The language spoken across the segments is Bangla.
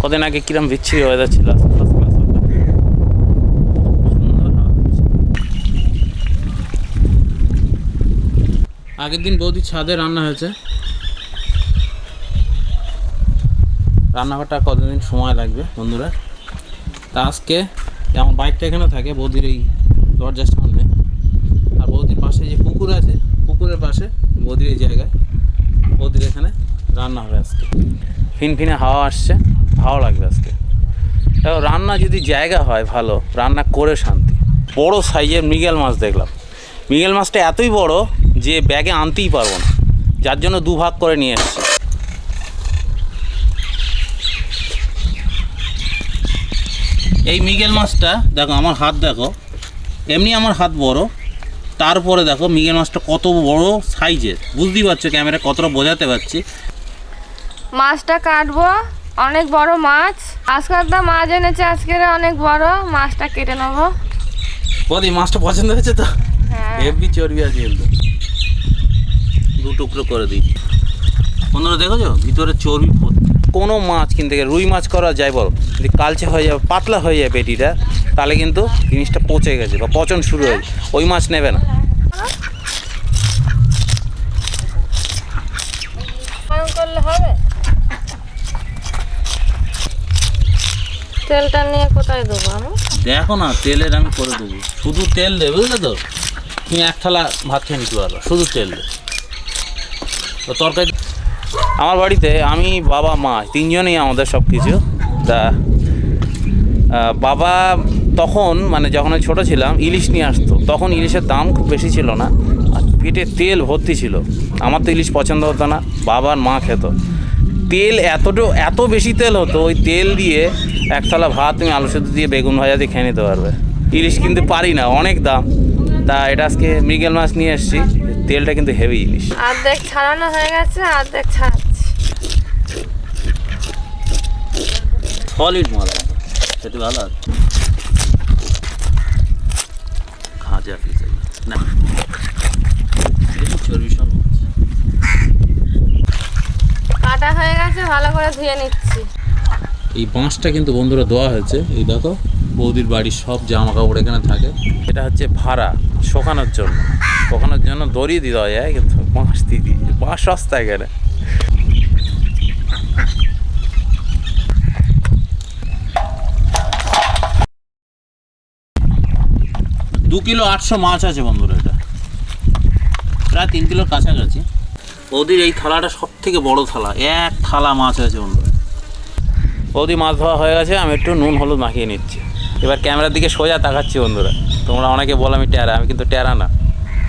কদিন আগে কিরম বিচ্ছিরি ওয়েদার ছিল? আগের দিন বৌদি ছাদে রান্না হয়েছে। রান্নাঘরটা কতদিন সময় লাগবে বন্ধুরা? তা আজকে আমার বাইকটা এখানে থাকে বৌদির এই দরজার সামনে। পাশে যে পুকুর আছে, পুকুরের পাশে বৌদির জায়গায়। বৌদির এখানে রান্না হবে আজকে। ফিনফিনে হাওয়া আসছে, ভালো লাগবে আজকে। রান্না যদি জায়গা হয় ভালো, রান্না করে শান্তি। বড় সাইজের মৃগেল মাছ দেখলাম। মৃগেল মাছটা এতই বড় যে ব্যাগে আনতেই পারব না। যার জন্য দু ভাগ করে নিয়ে এসছি। এই মৃগেল মাছটা, দেখো, আমার হাত দেখো। এমনি আমার হাত বড়। তারপরে দেখো মৃগেল মাছটা কত বড় সাইজের। বুঝতেই পারছ ক্যামেরা কতটা বোঝাতে পারছি। মাছটা কাটবো অনেক বড় মাছ। আজকাল তো মাছ এনেছে আজকের অনেক বড়। মাছটা কেটে নেব। বদি মাছটা পছন্দ হয়েছে তো? হ্যাঁ। হেভি চর্বি আছে কিন্তু। দু টুকরো করে দিই। বন্ধুরা দেখেছ? ভিতরে চর্বি কোনো মাছ কিনতে গেলে রুই মাছ করা যায় বলো। যদি কালচে হয়ে যাবে পাতলা হয়ে যায় পেটিটা তাহলে কিন্তু জিনিসটা পচে গেছে বা পচন শুরু হয়ে। ওই মাছ নেবে না। তেলটা নিয়ে কোথায় দেবো আমি? দেখো না তেলের আমি করে দেবো। শুধু তেল দে বুঝলে তো? তুমি এক থালা ভাত খেয়ে নিতে পারো শুধু তেল দে। তো তরকারি আমার বাড়িতে আমি বাবা মা তিনজনেই আমাদের সব কিছু তা বাবা তখন মানে যখন আমি ছোটো ছিলাম ইলিশ নিয়ে আসতো। তখন ইলিশের দাম খুব বেশি ছিল না। আর পেটে তেল ভর্তি ছিল। আমার তো ইলিশ পছন্দ হতো না বাবার মা খেত। তেল এতটা এত বেশি তেল হতো ওই তেল দিয়ে এক থালা ভাত তুমি আলু সেদ্ধ দিয়ে বেগুন ভাজা দিয়ে খেয়ে নিতে পারবে। ইলিশ কিন্তু পারি না অনেক দাম। তা এটা আজকে মৃগেল মাছ নিয়ে এসেছি তেলটা কিন্তু হেভি ইলিশ। অর্ধেক ছাড়ানো হয়ে গেছে অর্ধেক ছাড়াচ্ছি। সলিড মাল সেটা ভালো চর্বি সব আছে। কাটা হয়ে গেছে ভালো করে ধুয়ে নিচ্ছি। এই বাঁশটা কিন্তু বন্ধুরা দেওয়া হয়েছে এই দেখো। বৌদির বাড়ির সব জামা কাপড় এখানে থাকে। এটা হচ্ছে ভাড়া শোকানোর জন্য। শোকানোর জন্য দড়ি দিয়ে দেওয়া যায় কিন্তু বাঁশ দিয়ে দিয়েছে বাঁশ সস্তা এখানে। দু কিলো আটশো মাছ আছে বন্ধুরা এটা। প্রায় তিন কিলোর কাছাকাছি। বৌদির এই থালাটা সব থেকে বড় থালা। এক থালা মাছ আছে বন্ধুরা। বৌদি মাছ ধোয়া হয়ে গেছে, আমি একটু নুন হলুদ মাখিয়ে নিচ্ছি। এবার ক্যামেরার দিকে সোজা তাকাচ্ছি বন্ধুরা। তোমরা অনেকে বলো আমি ট্যারা, আমি কিন্তু ট্যারা না।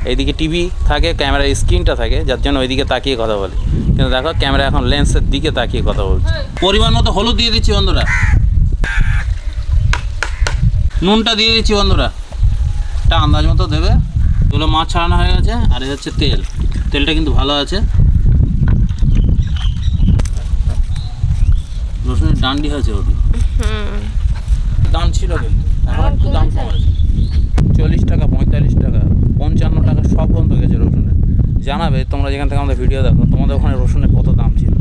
এইদিকে টিভি থাকে, ক্যামেরার স্ক্রিনটা থাকে, যার জন্য ওইদিকে তাকিয়ে কথা বলি। কিন্তু দেখো, ক্যামেরা এখন লেন্সের দিকে তাকিয়ে কথা বলছে। পরিমাণ মতো হলুদ দিয়ে দিচ্ছি বন্ধুরা। নুনটা দিয়ে দিচ্ছি বন্ধুরা। একটা আন্দাজ মতো দেবে। এগুলো মাছ ছাড়ানো হয়ে গেছে আর এই হচ্ছে তেল। তেলটা কিন্তু ভালো আছে। রসুনের ডান্ডি হয়েছে ওটি দাম ছিল কিন্তু। এখন একটু দাম কমেছে। চল্লিশ টাকা পঁয়তাল্লিশ টাকা পঞ্চান্ন টাকা সব বন্ধ গেছে রসুনের। জানাবে তোমরা যেখান থেকে আমাদের ভিডিও দেখো তোমাদের ওখানে রসুনের কত দাম ছিল।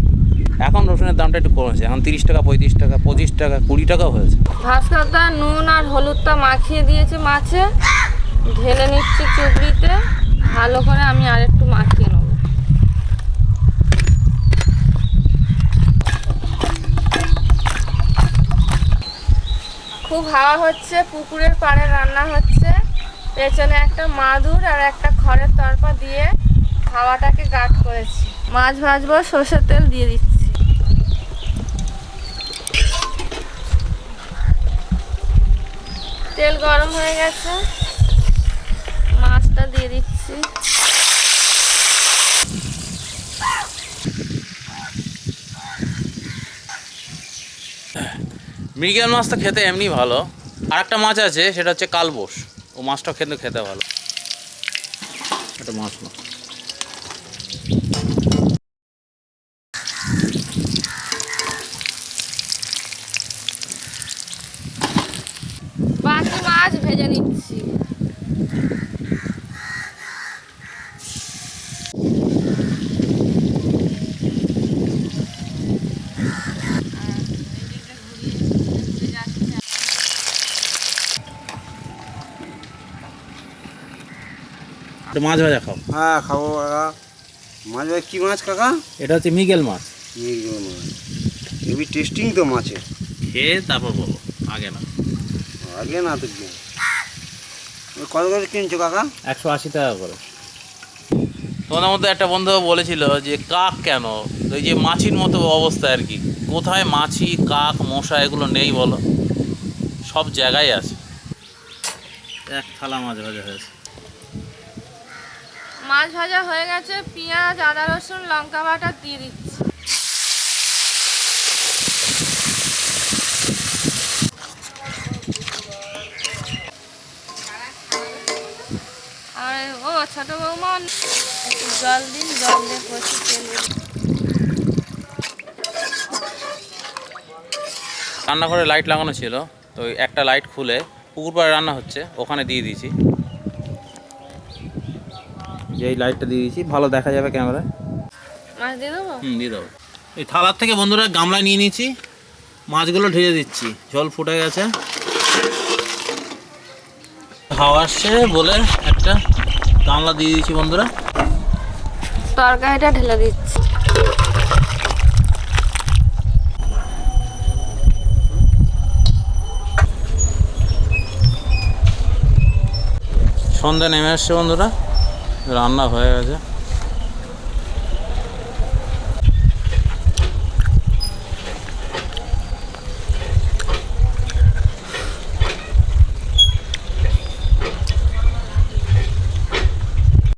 এখন রসুনের দামটা একটু কমেছে। এখন তিরিশ টাকা পঁয়ত্রিশ টাকা পঁচিশ টাকা কুড়ি টাকাও হয়েছে। ভাস্করদা নুন আর হলুদটা মাখিয়ে দিয়েছে মাছে। ঢেলে নিচ্ছি চুবড়িতে, ভালো করে আমি আর একটু মাখিয়ে নেব। খুব হাওয়া হচ্ছে, পুকুরের পাড়ে রান্না হচ্ছে। পেছনে একটা মাদুর আর একটা খড়ের তরপা দিয়ে হাওয়াটাকে গাঢ় করেছি। মাছ ভাজবো, সর্ষের তেল দিয়ে দিচ্ছি। তেল গরম হয়ে গেছে। দিয়ে দিচ্ছি। মৃগেল মাছটা খেতে এমনি ভালো। আর একটা মাছ আছে সেটা হচ্ছে কালবোস ও মাছটা খেতে খেতে ভালো। একটা মাছ না বাকি মাছ ভেজে নিচ্ছি একটু মাছ ভাজা খাও। হ্যাঁ খাব কাকা মাছ ভাই কী মাছ কাকা? এটা হচ্ছে মিগেল মাছ। মৃগেল মাছ। হেবি টেস্টিং তো মাছের খেয়ে তারপর বলো আগে না। আগে না তো কত করে কিনছো কাকা? একশো আশি টাকা করে। তোমাদের মধ্যে একটা বন্ধু বলেছিল যে কাক কেন? ওই যে মাছির মতো অবস্থা আর কি। কোথায় মাছি কাক মশা এগুলো নেই বলো। সব জায়গায় আছে। এক থালা মাছ ভাজা হয়েছে। মাছ ভাজা হয়ে গেছে, পেঁয়াজ, আদা, রসুন, লঙ্কা বাটা দিয়ে দিচ্ছি। ও, ছোট জল দিন, জল দিয়ে রান্নাঘরে লাইট লাগানো ছিল, তো একটা লাইট খুলে পুকুর পাড়ে রান্না হচ্ছে, ওখানে দিয়ে দিয়েছি। যে এই লাইটটা দিয়ে দিয়েছি ভালো দেখা যাবে ক্যামেরায় মাছ দিয়ে দেবো? হুম দিয়ে দেবো। এই থালার থেকে বন্ধুরা গামলায় নিয়ে নিয়েছি মাছগুলো ঢেলে দিচ্ছি জল ফুটে গেছে। হাওয়া আসছে বলে একটা গামলা দিয়ে দিয়েছি বন্ধুরা। তরকারিটা ঢেলে দিচ্ছি। সন্ধ্যা নেমে আসছে বন্ধুরা। রান্না হয়ে গেছে